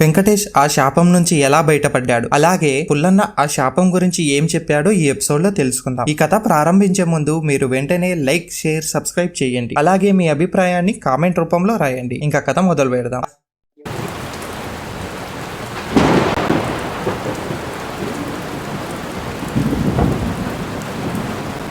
వెంకటేష్ ఆ శాపం నుంచి ఎలా బయటపడ్డాడు? అలాగే పుల్లన్న ఆ శాపం గురించి ఏం చెప్పాడో ఈ ఎపిసోడ్లో తెలుసుకుందాం. ఈ కథ ప్రారంభించే ముందు మీరు వెంటనే లైక్ షేర్ సబ్స్క్రైబ్ చేయండి. అలాగే మీ అభిప్రాయాన్ని కామెంట్ రూపంలో రాయండి. ఇంకా కథ మొదలు పెడదాం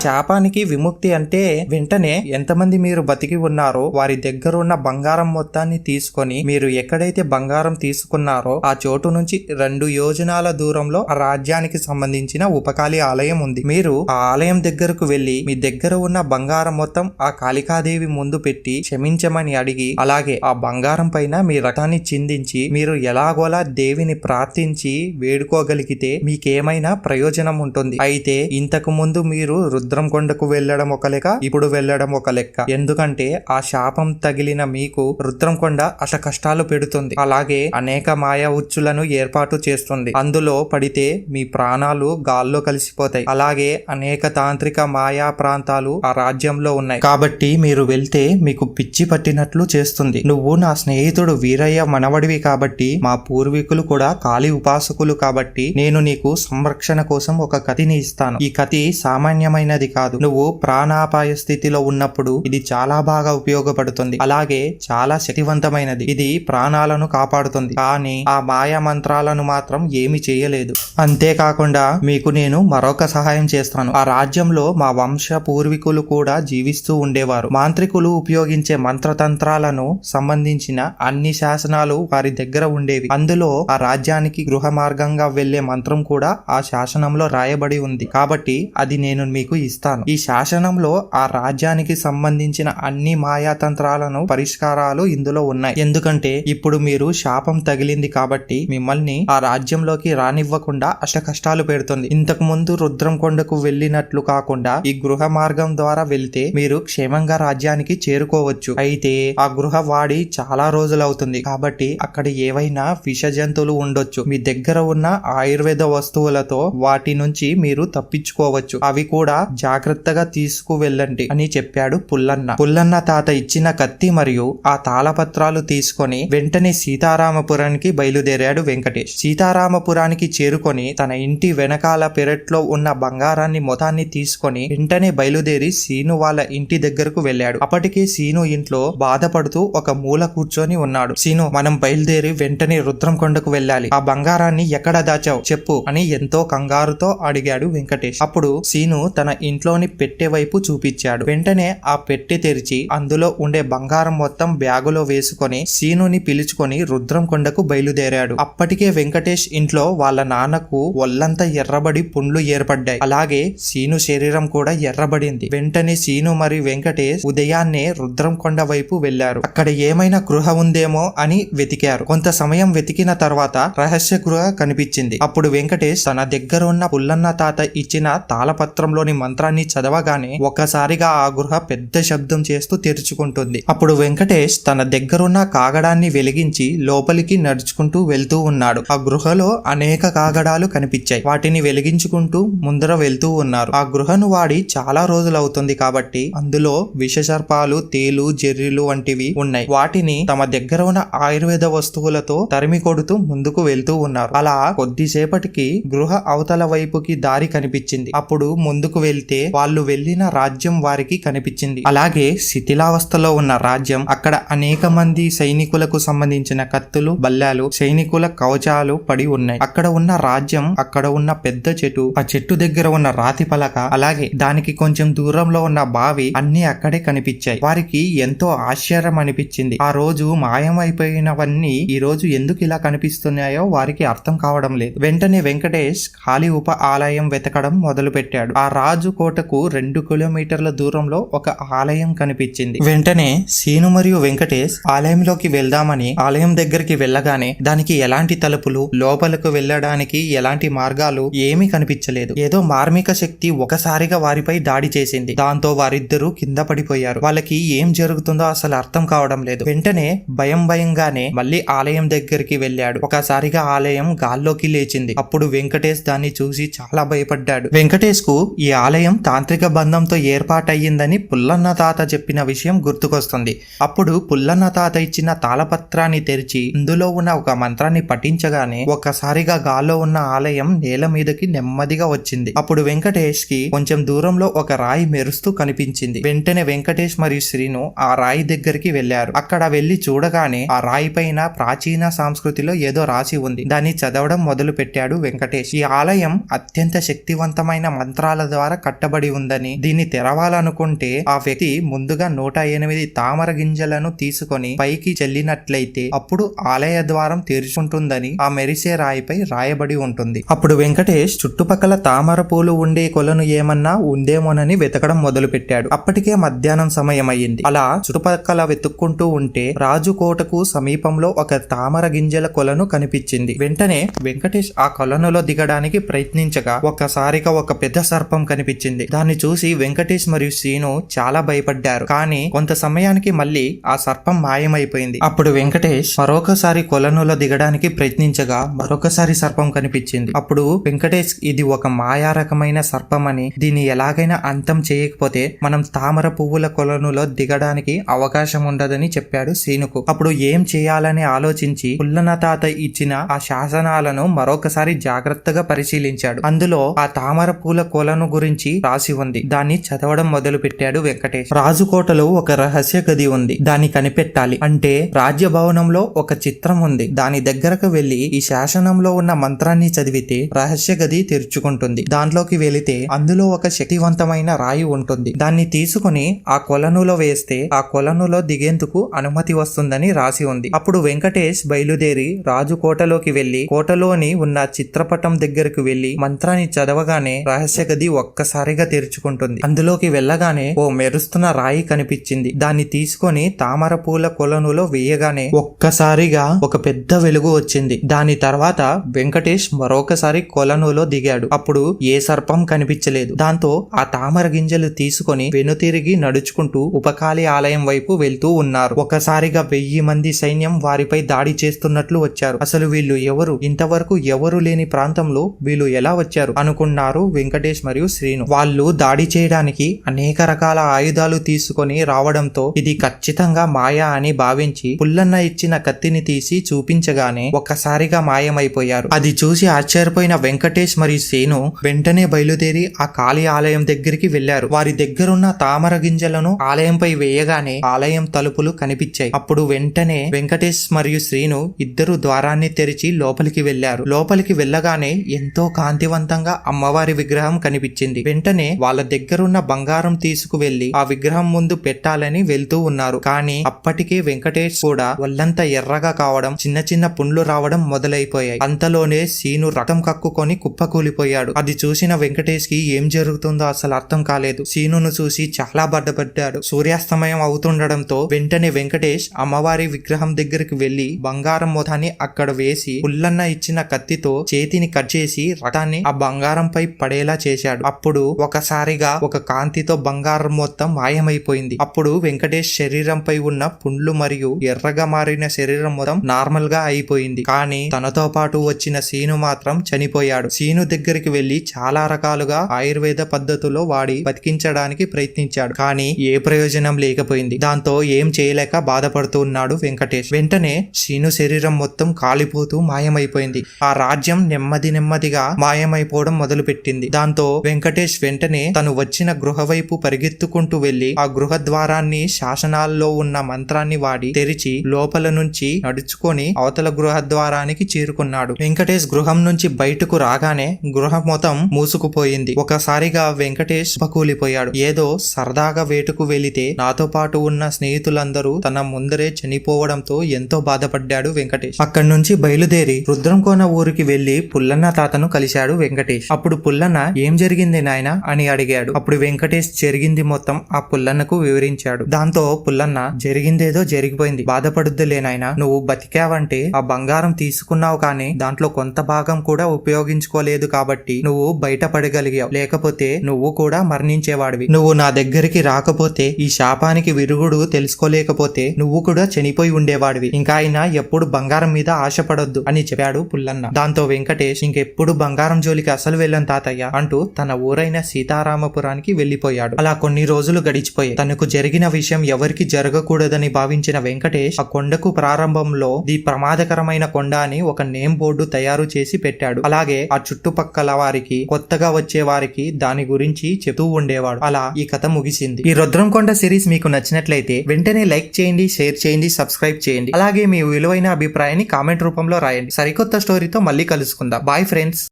శాపానికి విముక్తి అంటే వెంటనే ఎంతమంది మీరు బతికి ఉన్నారో వారి దగ్గర ఉన్న బంగారం మొత్తాన్ని తీసుకొని మీరు ఎక్కడైతే బంగారం తీసుకున్నారో ఆ చోటు నుంచి రెండు యోజనాల దూరంలో ఆ రాజ్యానికి సంబంధించిన ఉపకాళి ఆలయం ఉంది. మీరు ఆ ఆలయం దగ్గరకు వెళ్ళి మీ దగ్గర ఉన్న బంగారం మొత్తం ఆ కాళికాదేవి ముందు పెట్టి క్షమించమని అడిగి అలాగే ఆ బంగారం పైన మీ రథాన్ని చిందించి మీరు ఎలాగోలా దేవిని ప్రార్థించి వేడుకోగలిగితే మీకేమైనా ప్రయోజనం ఉంటుంది. అయితే ఇంతకు ముందు మీరు రుద్ర కొండకు వెళ్ళడం ఒక లెక్క ఇప్పుడు వెళ్ళడం ఒక లెక్క. ఎందుకంటే ఆ శాపం తగిలిన మీకు రుద్రం కొండ అష్ట కష్టాలు పెడుతుంది. అలాగే అనేక మాయా ఉచ్చులను ఏర్పాటు చేస్తుంది. అందులో పడితే మీ ప్రాణాలు గాల్లో కలిసిపోతాయి. అలాగే అనేక తాంత్రిక మాయా ప్రాంతాలు ఆ రాజ్యంలో ఉన్నాయి. కాబట్టి మీరు వెళ్తే మీకు పిచ్చి పట్టినట్లు చేస్తుంది. నువ్వు నా స్నేహితుడు వీరయ్య మనవడివి కాబట్టి మా పూర్వీకులు కూడా కాళీ ఉపాసకులు కాబట్టి నేను నీకు సంరక్షణ కోసం ఒక కథని ఇస్తాను. ఈ కథ సామాన్యమైనది కాదు. నువ్వు ప్రాణాపాయ స్థితిలో ఉన్నప్పుడు ఇది చాలా బాగా ఉపయోగపడుతుంది. అలాగే చాలా శక్తివంతమైనది. ఇది ప్రాణాలను కాపాడుతుంది. కానీ ఆ మాయా మంత్రాలను మాత్రం ఏమి చేయలేదు. అంతేకాకుండా మీకు నేను మరొక సహాయం చేస్తాను. ఆ రాజ్యంలో మా వంశ పూర్వీకులు కూడా జీవిస్తూ ఉండేవారు. మాంత్రికులు ఉపయోగించే మంత్రతంత్రాలను సంబంధించిన అన్ని శాసనాలు వారి దగ్గర ఉండేవి. అందులో ఆ రాజ్యానికి గృహ మార్గంగా వెళ్ళే మంత్రం కూడా ఆ శాసనంలో రాయబడి ఉంది. కాబట్టి అది నేను మీకు ఇస్తాను. ఈ శాసనంలో ఆ రాజ్యానికి సంబంధించిన అన్ని మాయాతంత్రాలను పరిష్కారాలు ఇందులో ఉన్నాయి. ఎందుకంటే ఇప్పుడు మీరు శాపం తగిలింది కాబట్టి మిమ్మల్ని ఆ రాజ్యంలోకి రానివ్వకుండా అష్ట కష్టాలు పెడుతుంది. ఇంతకు ముందు రుద్రం కొండకు వెళ్ళినట్లు కాకుండా ఈ గృహ మార్గం ద్వారా వెళ్తే మీరు క్షేమంగా రాజ్యానికి చేరుకోవచ్చు. అయితే ఆ గృహ వాడి చాలా రోజులు అవుతుంది కాబట్టి అక్కడ ఏవైనా విష జంతువులు ఉండొచ్చు. మీ దగ్గర ఉన్న ఆయుర్వేద వస్తువులతో వాటి నుంచి మీరు తప్పించుకోవచ్చు. అవి కూడా జాగ్రత్తగా తీసుకువెళ్ళండి అని చెప్పాడు పుల్లన్న. పుల్లన్న తాత ఇచ్చిన కత్తి మరియు ఆ తాళపత్రాలు తీసుకొని వెంటనే సీతారామపురానికి బయలుదేరాడు వెంకటేష్. సీతారామపురానికి చేరుకొని తన ఇంటి వెనకాల పెరట్లో ఉన్న బంగారాన్ని మొతాన్ని తీసుకొని వెంటనే బయలుదేరి సీను వాళ్ళ ఇంటి దగ్గరకు వెళ్ళాడు. అప్పటికే సీను ఇంట్లో బాధపడుతూ ఒక మూల కూర్చొని ఉన్నాడు. సీను మనం బయలుదేరి వెంటనే రుద్రం కొండకు వెళ్ళాలి. ఆ బంగారాన్ని ఎక్కడ దాచావు? చెప్పు అని ఎంతో కంగారుతో అడిగాడు వెంకటేష్. అప్పుడు సీను తన ఇంట్లోని పెట్టె వైపు చూపించాడు. వెంటనే ఆ పెట్టె తెరిచి అందులో ఉండే బంగారం మొత్తం బ్యాగులో వేసుకొని సీనుని పిలుచుకొని రుద్రం కొండకు బయలుదేరాడు. అప్పటికే వెంకటేష్ ఇంట్లో వాళ్ళ నాన్నకు ఒళ్ళంతా ఎర్రబడి పుండ్లు ఏర్పడ్డాయి. అలాగే సీను శరీరం కూడా ఎర్రబడింది. వెంటనే సీను మరి వెంకటేష్ ఉదయాన్నే రుద్రం కొండ వైపు వెళ్ళారు అక్కడ ఏమైనా గృహ ఉందేమో అని వెతికారు. కొంత సమయం వెతికిన తర్వాత రహస్య గృహ కనిపించింది. అప్పుడు వెంకటేష్ తన దగ్గర ఉన్న పుల్లన్న తాత ఇచ్చిన తాళపత్రంలోని మంత్రాన్ని చదవగానే ఒక్కసారిగా ఆ గృహ పెద్ద శబ్దం చేస్తూ తెరుచుకుంటుంది. అప్పుడు వెంకటేష్ తన దగ్గరున్న కాగడాన్ని వెలిగించి లోపలికి నడుచుకుంటూ వెళ్తూ ఉన్నాడు. ఆ గృహలో అనేక కాగడాలు కనిపించాయి. వాటిని వెలిగించుకుంటూ ముందర వెళ్తూ ఉన్నారు. ఆ గృహను వాడి చాలా రోజులవుతుంది కాబట్టి అందులో విషసర్పాలు తేలు జెర్రీలు వంటివి ఉన్నాయి. వాటిని తమ దగ్గర ఉన్న ఆయుర్వేద వస్తువులతో తరిమి కొడుతూ ముందుకు వెళ్తూ ఉన్నారు. అలా కొద్దిసేపటికి గృహ అవతల వైపుకి దారి కనిపించింది. అప్పుడు ముందుకు వెళ్తే వాళ్ళు వెళ్ళిన రాజ్యం వారికి కనిపించింది. అలాగే శిథిలావస్థలో ఉన్న రాజ్యం అక్కడ అనేక మంది సైనికులకు సంబంధించిన కత్తులు బల్లాలు సైనికుల కవచాలు పడి ఉన్నాయి. అక్కడ ఉన్న రాజ్యం అక్కడ ఉన్న పెద్ద చెట్టు ఆ చెట్టు దగ్గర ఉన్న రాతి పలక అలాగే దానికి కొంచెం దూరంలో ఉన్న బావి అన్ని అక్కడే కనిపించాయి. వారికి ఎంతో ఆశ్చర్యం అనిపించింది. ఆ రోజు మాయమైపోయినవన్నీ ఈ రోజు ఎందుకు ఇలా కనిపిస్తున్నాయో వారికి అర్థం కావడం లేదు. వెంటనే వెంకటేష్ ఖాళీ ఉప ఆలయం వెతకడం మొదలు పెట్టాడు ఆ రాజు కోటకు రెండు కిలోమీటర్ల దూరంలో ఒక ఆలయం కనిపించింది. వెంటనే సీను మరియు వెంకటేష్ ఆలయంలోకి వెళ్దామని ఆలయం దగ్గరికి వెళ్ళగానే దానికి ఎలాంటి తలుపులు లోపలకు వెళ్ళడానికి ఎలాంటి మార్గాలు ఏమీ కనిపించలేదు. ఏదో మార్మిక శక్తి ఒకసారిగా వారిపై దాడి చేసింది. దాంతో వారిద్దరూ కింద పడిపోయారు. వాళ్ళకి ఏం జరుగుతుందో అసలు అర్థం కావడం లేదు. వెంటనే భయం భయంగానే మళ్ళీ ఆలయం దగ్గరికి వెళ్ళాడు. ఒకసారిగా ఆలయం గాల్లోకి లేచింది. అప్పుడు వెంకటేష్ దాన్ని చూసి చాలా భయపడ్డాడు. వెంకటేష్కు ఈ ఆలయం ఆలయం తాంత్రిక బంధంతో ఏర్పాటయ్యిందని పుల్లన్న తాత చెప్పిన విషయం గుర్తుకొస్తుంది. అప్పుడు పుల్లన్న తాత ఇచ్చిన తాళపత్రాన్ని తెరిచి ఇందులో ఉన్న ఒక మంత్రాన్ని పఠించగానే ఒక్కసారిగా గాల్లో ఉన్న ఆలయం నేల మీదకి నెమ్మదిగా వచ్చింది. అప్పుడు వెంకటేష్కి కొంచెం దూరంలో ఒక రాయి మెరుస్తూ కనిపించింది. వెంటనే వెంకటేష్ మరియు శ్రీను ఆ రాయి దగ్గరికి వెళ్ళారు అక్కడ వెళ్ళి చూడగానే ఆ రాయి పైన ప్రాచీన సంస్కృతిలో ఏదో రాసి ఉంది. దాన్ని చదవడం మొదలు పెట్టాడు వెంకటేష్. ఈ ఆలయం అత్యంత శక్తివంతమైన మంత్రాల ద్వారా కట్టబడి ఉందని దీన్ని తెరవాలనుకుంటే ఆ వ్యక్తి ముందుగా నూట ఎనిమిది తామర గింజలను తీసుకొని పైకి చెల్లినట్లయితే అప్పుడు ఆలయ ద్వారం తెరుచుంటుందని ఆ మెరిసే రాయిపై రాయబడి ఉంటుంది. అప్పుడు వెంకటేష్ చుట్టుపక్కల తామర పూలు ఉండే కొలను ఏమన్నా ఉందేమోనని వెతకడం మొదలు పెట్టాడు అప్పటికే మధ్యాహ్నం సమయం అయ్యింది అలా చుట్టుపక్కల వెతుక్కుంటూ ఉంటే రాజు కోటకు సమీపంలో ఒక తామర గింజల కొలను కనిపించింది. వెంటనే వెంకటేష్ ఆ కొలనులో దిగడానికి ప్రయత్నించగా ఒకసారిగా ఒక పెద్ద సర్పం కనిపించింది. దాన్ని చూసి వెంకటేష్ మరియు శ్రీను చాలా భయపడ్డారు. కానీ కొంత సమయానికి మళ్ళీ ఆ సర్పం మాయమైపోయింది. అప్పుడు వెంకటేష్ మరొకసారి కొలనులో దిగడానికి ప్రయత్నించగా మరొకసారి సర్పం కనిపించింది. అప్పుడు వెంకటేష్ ఇది ఒక మాయా రకమైన సర్పం అని దీన్ని ఎలాగైనా అంతం చేయకపోతే మనం తామర పువ్వుల కొలనులో దిగడానికి అవకాశం ఉండదని చెప్పాడు శ్రీనుకు. అప్పుడు ఏం చేయాలని ఆలోచించి పుల్లన తాత ఇచ్చిన ఆ శాసనాలను మరొకసారి జాగ్రత్తగా పరిశీలించాడు. అందులో ఆ తామర పూల కొలను గురించి రాసి ఉంది. దాన్ని చదవడం మొదలు పెట్టాడు వెంకటేష్. రాజుకోటలో ఒక రహస్య గది ఉంది. దాన్ని కనిపెట్టాలి అంటే రాజ్య భవనంలో ఒక చిత్రం ఉంది. దాని దగ్గరకు వెళ్ళి ఈ శాసనంలో ఉన్న మంత్రాన్ని చదివితే రహస్య గది తెరుచుకుంటుంది. దాంట్లోకి వెళితే అందులో ఒక శక్తివంతమైన రాయి ఉంటుంది. దాన్ని తీసుకుని ఆ కొలనులో వేస్తే ఆ కొలనులో దిగేందుకు అనుమతి వస్తుందని రాసి ఉంది. అప్పుడు వెంకటేష్ బయలుదేరి రాజు కోటలోకి వెళ్ళి కోటలోని ఉన్న చిత్రపటం దగ్గరకు వెళ్ళి మంత్రాన్ని చదవగానే రహస్య గది ఒక్కసారిగా తెరుచుకుంటుంది. అందులోకి వెళ్ళగానే ఓ మెరుస్తున్న రాయి కనిపించింది. దాన్ని తీసుకొని తామర పూల కొలనులో వేయగానే ఒక్కసారిగా ఒక పెద్ద వెలుగు వచ్చింది. దాని తర్వాత వెంకటేష్ మరొకసారి కొలనులో దిగాడు. అప్పుడు ఏ సర్పం కనిపించలేదు. దాంతో ఆ తామర గింజలు తీసుకొని వెనుతిరిగి నడుచుకుంటూ ఉపకాళి ఆలయం వైపు వెళ్తూ ఉన్నారు. ఒకసారిగా వెయ్యి మంది సైన్యం వారిపై దాడి చేస్తున్నట్లు వచ్చారు. అసలు వీళ్ళు ఎవరు? ఇంతవరకు ఎవరు లేని ప్రాంతంలో వీళ్ళు ఎలా వచ్చారు? అనుకున్నారు వెంకటేష్ మరియు శ్రీను. వాళ్ళు దాడి చేయడానికి అనేక రకాల ఆయుధాలు తీసుకొని రావడంతో ఇది ఖచ్చితంగా మాయా అని భావించి పుల్లన్న ఇచ్చిన కత్తిని తీసి చూపించగానే ఒక్కసారిగా మాయమైపోయారు. అది చూసి ఆశ్చర్యపోయిన వెంకటేష్ మరియు శ్రీను వెంటనే బయలుదేరి ఆ కాళీ ఆలయం దగ్గరికి వెళ్ళారు వారి దగ్గరున్న తామర గింజలను ఆలయంపై వేయగానే ఆలయం తలుపులు కనిపించాయి. అప్పుడు వెంటనే వెంకటేష్ మరియు శ్రీను ఇద్దరు ద్వారాన్ని తెరిచి లోపలికి వెళ్ళారు లోపలికి వెళ్ళగానే ఎంతో కాంతివంతంగా అమ్మవారి విగ్రహం కనిపించింది. వెంటనే వాళ్ళ దగ్గరున్న బంగారం తీసుకువెళ్ళి ఆ విగ్రహం ముందు పెట్టాలని వెళ్తూ ఉన్నారు. కానీ అప్పటికే వెంకటేష్ కూడా ఒళ్ళంతా ఎర్రగా కావడం చిన్న చిన్న పుండ్లు రావడం మొదలైపోయాయి. అంతలోనే సీను రక్తం కక్కుకొని కుప్పకూలిపోయాడు. అది చూసిన వెంకటేష్కి ఏం జరుగుతుందో అసలు అర్థం కాలేదు. సీనును చూసి చాలా బడ్డపడ్డాడు సూర్యాస్తమయం అవుతుండడంతో వెంటనే వెంకటేష్ అమ్మవారి విగ్రహం దగ్గరికి వెళ్ళి బంగారం మొత్తాన్ని అక్కడ వేసి పుల్లన్న ఇచ్చిన కత్తితో చేతిని కట్ చేసి రథాన్ని ఆ బంగారంపై పడేలా చేశాడు. అప్పుడు ఒకసారిగా ఒక కాంతితో బంగారం మొత్తం మాయమైపోయింది. అప్పుడు వెంకటేష్ శరీరంపై ఉన్న పుండ్లు మరియు ఎర్రగా మారిన శరీరం మొత్తం నార్మల్గా అయిపోయింది. కానీ తనతో పాటు వచ్చిన సీను మాత్రం చనిపోయాడు. సీను దగ్గరికి వెళ్ళి చాలా రకాలుగా ఆయుర్వేద పద్ధతిలో వాడి బతికించడానికి ప్రయత్నించాడు. కానీ ఏ ప్రయోజనం లేకపోయింది. దాంతో ఏం చేయలేక బాధపడుతూ ఉన్నాడు వెంకటేష్. వెంటనే సీను శరీరం మొత్తం కాలిపోతూ మాయమైపోయింది. ఆ రాజ్యం నెమ్మది నెమ్మదిగా మాయమైపోవడం మొదలుపెట్టింది. దాంతో వెంకటేష్ వెంటనే తను వచ్చిన గృహ వైపు పరిగెత్తుకుంటూ వెళ్ళి ఆ గృహ ద్వారాన్ని శాసనాల్లో ఉన్న మంత్రాన్ని వాడి తెరిచి లోపల నుంచి నడుచుకొని అవతల గృహ ద్వారానికి చేరుకున్నాడు. వెంకటేష్ గృహం నుంచి బయటకు రాగానే గృహం మొత్తం మూసుకుపోయింది. ఒకసారిగా వెంకటేష్ కూలిపోయాడు ఏదో సరదాగా వేటుకు వెళితే నాతో పాటు ఉన్న స్నేహితులందరూ తన ముందరే చనిపోవడంతో ఎంతో బాధపడ్డాడు వెంకటేష్. అక్కడి నుంచి బయలుదేరి రుద్రంకోన ఊరికి వెళ్ళి పుల్లన్న తాతను కలిశాడు వెంకటేష్. అప్పుడు పుల్లన్న ఏం జరిగింది నాయన? అని అడిగాడు. అప్పుడు వెంకటేష్ జరిగింది మొత్తం ఆ పుల్లన్నకు వివరించాడు. దాంతో పుల్లన్న జరిగిందేదో జరిగిపోయింది. బాధపడుద్దు నాయన. నువ్వు బతికావంటే ఆ బంగారం తీసుకున్నావు కానీ దాంట్లో కొంత భాగం కూడా ఉపయోగించుకోలేదు కాబట్టి నువ్వు బయటపడగలిగావు. లేకపోతే నువ్వు కూడా మరణించేవాడివి. నువ్వు నా దగ్గరికి రాకపోతే ఈ శాపానికి విరుగుడు తెలుసుకోలేకపోతే నువ్వు కూడా చనిపోయి ఉండేవాడివి. ఇంకా ఆయన ఎప్పుడు బంగారం మీద ఆశపడొద్దు అని చెప్పాడు పుల్లన్న. దాంతో వెంకటేష్ ఇంకెప్పుడు బంగారం జోలికి అసలు వెళ్ళను తాతయ్య అంటూ తన ఊరైన అయిన సీతారామపురానికి వెళ్ళిపోయాడు అలా కొన్ని రోజులు గడిచిపోయాయి. తనకు జరిగిన విషయం ఎవరికి జరగకూడదని భావించిన వెంకటేష్ ఆ కొండకు ప్రారంభంలో ది ప్రమాదకరమైన కొండ అని ఒక నేమ్ బోర్డు తయారు చేసి పెట్టాడు. అలాగే ఆ చుట్టుపక్కల వారికి కొత్తగా వచ్చే వారికి దాని గురించి చెబుతూ ఉండేవాడు. అలా ఈ కథ ముగిసింది. ఈ రుద్రంకొండ సిరీస్ మీకు నచ్చినట్లయితే వెంటనే లైక్ చేయండి షేర్ చేయండి సబ్స్క్రైబ్ చేయండి. అలాగే మీ విలువైన అభిప్రాయాన్ని కామెంట్ రూపంలో రాయండి. సరికొత్త స్టోరీతో మళ్ళీ కలుసుకుందాం. Bye friends.